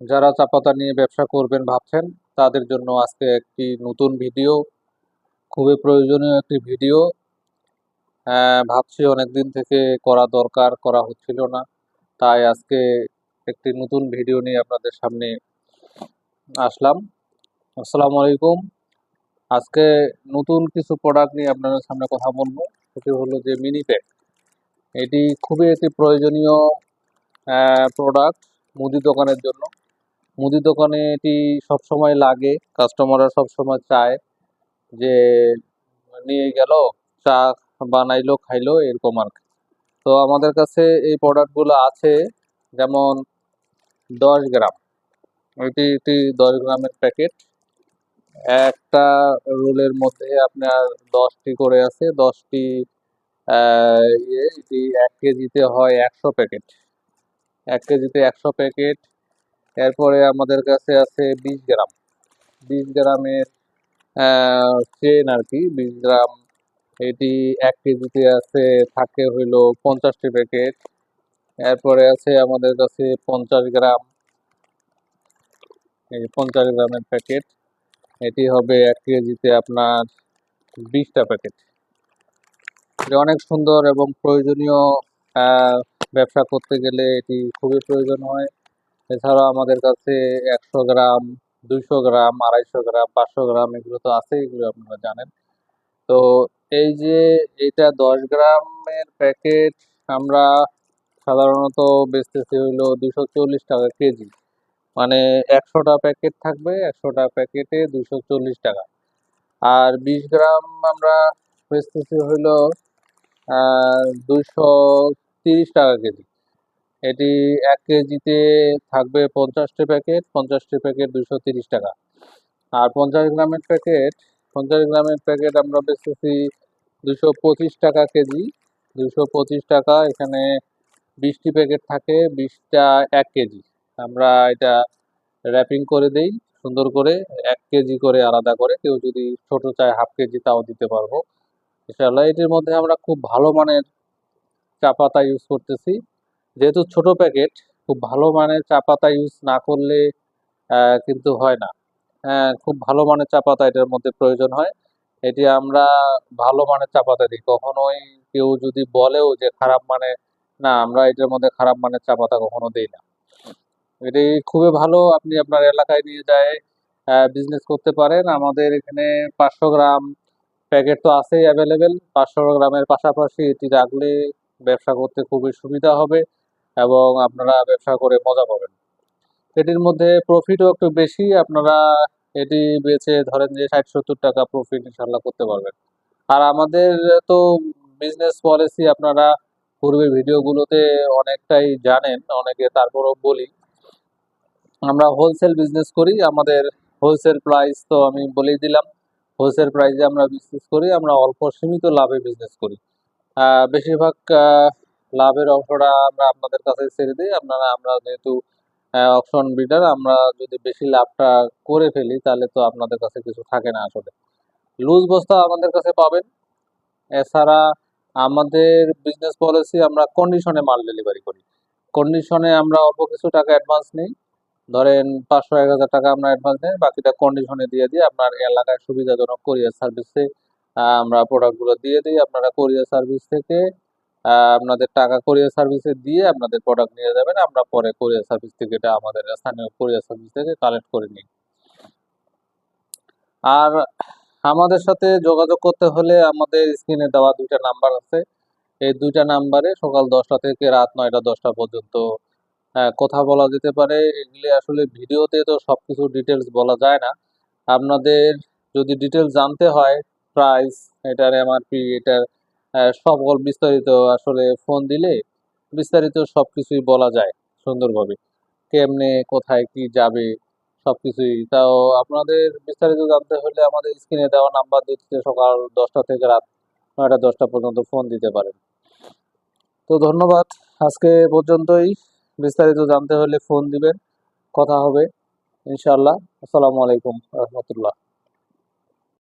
যারা চা পাতা নিয়ে ব্যবসা করবেন ভাবছেন তাদের জন্য আজকে একটি নতুন ভিডিও খুবই প্রয়োজনীয় একটি ভিডিও। আহ, ভাবছি অনেকদিন থেকে করা দরকার করা হচ্ছিল না। তাই আজকে একটি নতুন ভিডিও নিয়ে আপনাদের সামনে আসলাম। আসসালামু আলাইকুম। আজকে নতুন কিছু প্রোডাক্ট নিয়ে আপনাদের সামনে কথা বলব। সেটি হলো যে মিনি প্যাক এটি খুবই একটি প্রয়োজনীয় প্রোডাক্ট মুদি দোকানের জন্য। মুদি দোকানে এটি সবসময় লাগে কাস্টমাররা সবসময় চায় যে নিয়ে গেল, চা বানাইলো, খাইলো, এরকম আর তো আমাদের কাছে এই প্রোডাক্টগুলো আছে, যেমন দশ গ্রাম। এটি একটি দশ গ্রামের প্যাকেট একটা রোলের মধ্যে আপনার দশটি করে আছে, দশটি ইয়ে এটি এক কেজিতে হয় একশো প্যাকেট এক কেজিতে একশো প্যাকেট এরপরে আমাদের কাছে আছে বিশ গ্রাম। বিশ গ্রামের চেন আর কি, বিশ গ্রাম। এটি এক কেজিতে আছে, থাকে হইল পঞ্চাশটি প্যাকেট এরপরে আছে আমাদের কাছে পঞ্চাশ গ্রাম। এই পঞ্চাশ গ্রামের প্যাকেট এটি হবে এক কেজিতে আপনার বিশটা প্যাকেট এটি অনেক সুন্দর এবং প্রয়োজনীয় ব্যবসা করতে গেলে এটি খুবই প্রয়োজন হয়। এছাড়াও আমাদের কাছে একশো গ্রাম, দুইশো গ্রাম, আড়াইশো গ্রাম, পাঁচশো গ্রাম এগুলো তো আছে, এগুলো আপনারা জানেন। তো এই যে এটা দশ গ্রামের প্যাকেট আমরা সাধারণত বেচতেছি হইল দুশো চল্লিশ টাকা কেজি। মানে একশোটা প্যাকেট থাকবে, একশোটা প্যাকেটে দুশো চল্লিশ টাকা। আর বিশ গ্রাম আমরা বেচতেছি হইল দুইশো তিরিশ টাকা কেজি। এটি এক কেজিতে থাকবে পঞ্চাশটি প্যাকেট পঞ্চাশটি প্যাকেট দুশো তিরিশ টাকা। আর পঞ্চাশ গ্রামের প্যাকেট, পঞ্চাশ গ্রামের প্যাকেট আমরা বেচতেছি দুশো পঁচিশ টাকা কেজি। দুশো পঁচিশ টাকা, এখানে বিশটি প্যাকেট থাকে, বিশটা এক কেজি। আমরা এটা র্যাপিং করে দেই, সুন্দর করে এক কেজি করে আলাদা করে। কেউ যদি ছোট চায় হাফ কেজি, তাও দিতে পারব। ইনশাআল্লাহ এটির মধ্যে আমরা খুব ভালো মানের চা পাতা ইউজ করতেছি। যেহেতু ছোট প্যাকেট, খুব ভালো মানের চা পাতা ইউজ না করলে কিন্তু হয় না। হ্যাঁ খুব ভালো মানের চা পাতা এটার মধ্যে প্রয়োজন হয়। এটি আমরা ভালো মানের চা পাতা দিই। কখনোই কেউ যদি বলেও যে খারাপ মানে না, আমরা এটার মধ্যে খারাপ মানের চা পাতা কখনো দিই না। এটি খুবই ভালো, আপনি আপনার এলাকায় নিয়ে যায় বিজনেস করতে পারেন। আমাদের এখানে পাঁচশো গ্রাম প্যাকেট তো আছেই অ্যাভেলেবেল পাঁচশো গ্রামের পাশাপাশি এটি রাখলে ব্যবসা করতে খুবই সুবিধা হবে। এবং আপনারা ব্যবসা করে মজা পাবেন। এটির মধ্যে প্রফিটও একটু বেশি, আপনারা এটি বেচে ধরেন যে ষাট সত্তর টাকা প্রফিট ইনশাল্লাহ করতে পারবেন। আর আমাদের তো বিজনেস পলিসি আপনারা পূর্বের ভিডিওগুলোতে অনেকটাই জানেন, অনেকে তারপরও বলি। আমরা হোলসেল বিজনেস করি, আমাদের হোলসেল প্রাইস তো আমি বলেই দিলাম। হোলসেল প্রাইসে আমরা বিজনেস করি, আমরা অল্প সীমিত লাভে বিজনেস করি। বেশিরভাগ লাভের অংশটা আমরা আপনাদের কাছে ছেড়ে দিই। আপনারা, আমরা যেহেতু অপশন বিডার আমরা যদি বেশি লাভটা করে ফেলি, তাহলে তো আপনাদের কাছে কিছু থাকে না আসলে। লুজ বস্তা আমাদের কাছে পাবেন। এছাড়া আমাদের বিজনেস পলিসি আমরা কন্ডিশনে মাল ডেলিভারি করি। কন্ডিশনে আমরা অল্প কিছু টাকা অ্যাডভান্স নিই। ধরেন পাঁচশো, এক হাজার টাকা আমরা অ্যাডভান্স নিই। বাকিটা কন্ডিশনে দিয়ে দিই। আপনার এলাকায় সুবিধাজনক কোরিয়ার সার্ভিসে আমরা প্রোডাক্টগুলো দিয়ে দিই। আপনারা কোরিয়ার সার্ভিস থেকে আপনাদের টাকা কোরিয়ার সার্ভিসে দিয়ে আপনাদের প্রোডাক্ট নিয়ে যাবেন। আমরা পরে কোরিয়ার সার্ভিস থেকে এটা আমাদের স্থানীয় কোরিয়ার সার্ভিস থেকে কালেক্ট করে নিই। আর আমাদের সাথে যোগাযোগ করতে হলে আমাদের স্ক্রিনে দেওয়া দুইটা নাম্বার আছে। এই দুইটা নাম্বারে সকাল দশটা থেকে রাত নয়টা দশটা পর্যন্ত কথা বলা যেতে পারে। এগুলি আসলে ভিডিওতে তো সবকিছু ডিটেলস বলা যায় না। আপনাদের যদি ডিটেলস জানতে হয় প্রাইস এটার এমআরপি এটার সকল বিস্তারিত আসলে ফোন দিলে বিস্তারিত সবকিছুই বলা যায় সুন্দরভাবে। কেমনে, কোথায়, কি যাবে সবকিছুই। তাও আপনাদের বিস্তারিত জানতে হলে আমাদের স্ক্রিনে দেওয়া নাম্বার দিতে সকাল দশটা থেকে রাত নয়টা, দশটা পর্যন্ত ফোন দিতে পারেন। তো ধন্যবাদ। আজকে পর্যন্তই। বিস্তারিত জানতে হলে ফোন দিবেন। কথা হবে। ইনশাআল্লাহ। আসসালামু আলাইকুম। রহমতুল্লাহ।